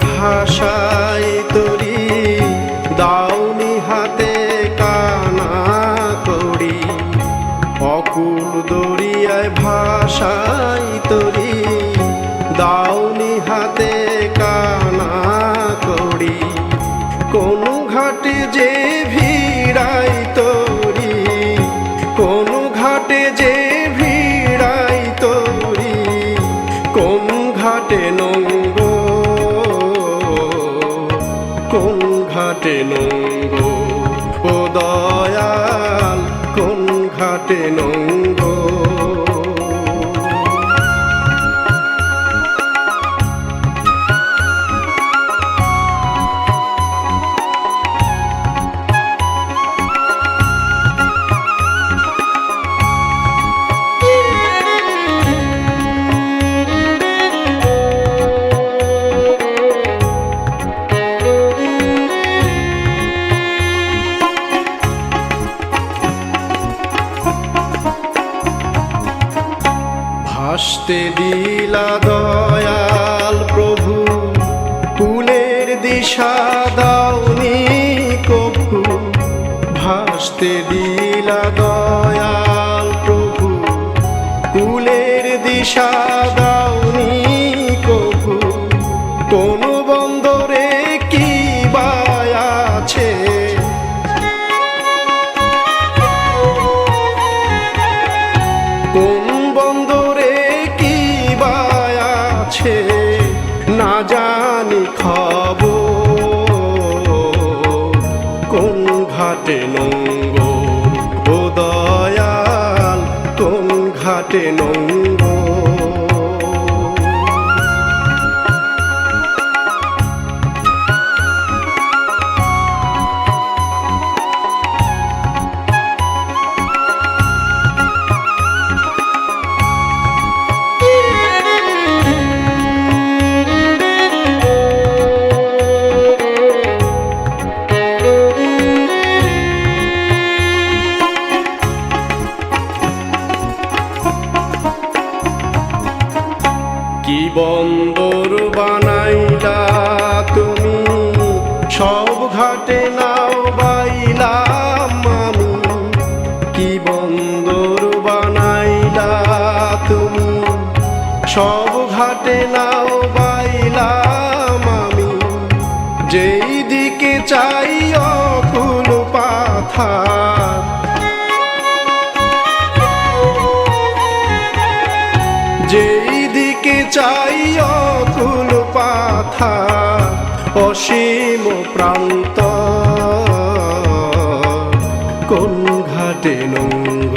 ভাষায় তরি, দাউনি হাতে কানা করি। অকুল দরিয়ায় ভাষায় তরি, দাউনি হাতে কানা করি। কোন ঘাটে যে ভিড়াই তরি, কোন ঘাটে যে ভিড়াই তরি, কোন ঘাটে নঙ্গ ঘাটে নঙ্গ ভাসতে দিলা দয়াল প্রভু কুলের দিশা দাওনি কভু ভাসতে দিলা দয়াল প্রভু কুলের দিশা দাওনি না জানি খব কোন ঘাটে নঙ্গ ও দয়াল কোন ঘাটে নঙ্গ বন্দর বানাইলা, তুমি সব ঘাটে নাও বাইলাম আমি কি বন্দর বানাইলা, তুমি সব ঘাটে নাও বাইলাম আমি যেই দিকে চাই চাই অকুল পাথা অসীম প্রান্ত। কোন ঘাটে নঙ্গ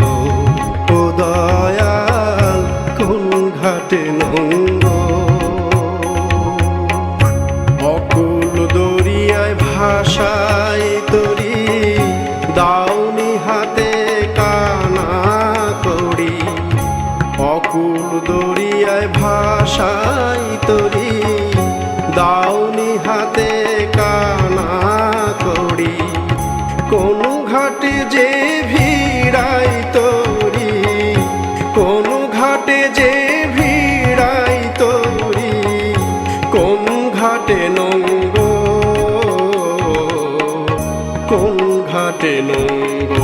ও দয়াল, কোন ঘাটে নঙ্গ? অকুল দরিয়ায় ভাষায় দাউনি হাতে কানা করি। কোন ঘাটে যে ভিড়াই তরি। কোন ঘাটে যে ভিড়াই তরি। কোন ঘাটে নঙ্গ। কোন ঘাটে নঙ্গ।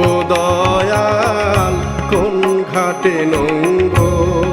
ও দয়াল, কোন ঘাটে নঙ্গ।